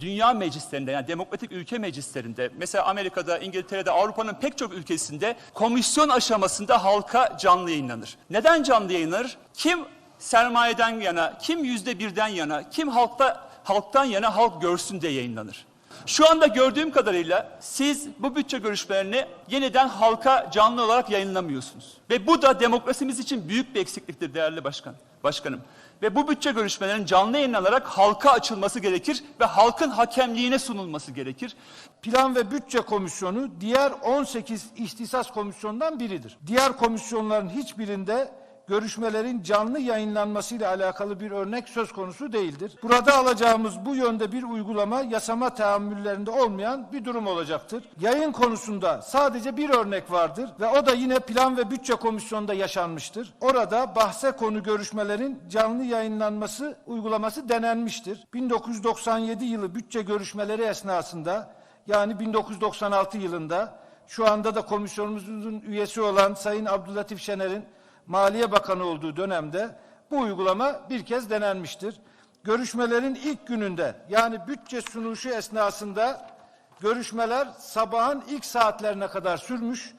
Dünya meclislerinde yani demokratik ülke meclislerinde mesela Amerika'da, İngiltere'de, Avrupa'nın pek çok ülkesinde komisyon aşamasında halka canlı yayınlanır. Neden canlı yayınlanır? Kim sermayeden yana, kim yüzde birden yana, kim halkta halktan yana halk görsün diye yayınlanır. Şu anda gördüğüm kadarıyla siz bu bütçe görüşmelerini yeniden halka canlı olarak yayınlamıyorsunuz. Ve bu da demokrasimiz için büyük bir eksikliktir değerli başkan, başkanım. Ve bu bütçe görüşmelerinin canlı yayınlanarak halka açılması gerekir ve halkın hakemliğine sunulması gerekir. Plan ve Bütçe Komisyonu diğer 18 ihtisas komisyondan biridir. Diğer komisyonların hiçbirinde görüşmelerin canlı yayınlanmasıyla alakalı bir örnek söz konusu değildir. Burada alacağımız bu yönde bir uygulama yasama tahammüllerinde olmayan bir durum olacaktır. Yayın konusunda sadece bir örnek vardır ve o da yine Plan ve Bütçe Komisyonu'nda yaşanmıştır. Orada bahse konu görüşmelerin canlı yayınlanması uygulaması denenmiştir. 1997 yılı bütçe görüşmeleri esnasında yani 1996 yılında şu anda da komisyonumuzun üyesi olan Sayın Abdülatif Şener'in Maliye Bakanı olduğu dönemde bu uygulama bir kez denenmiştir. Görüşmelerin ilk gününde yani bütçe sunuluşu esnasında görüşmeler sabahın ilk saatlerine kadar sürmüş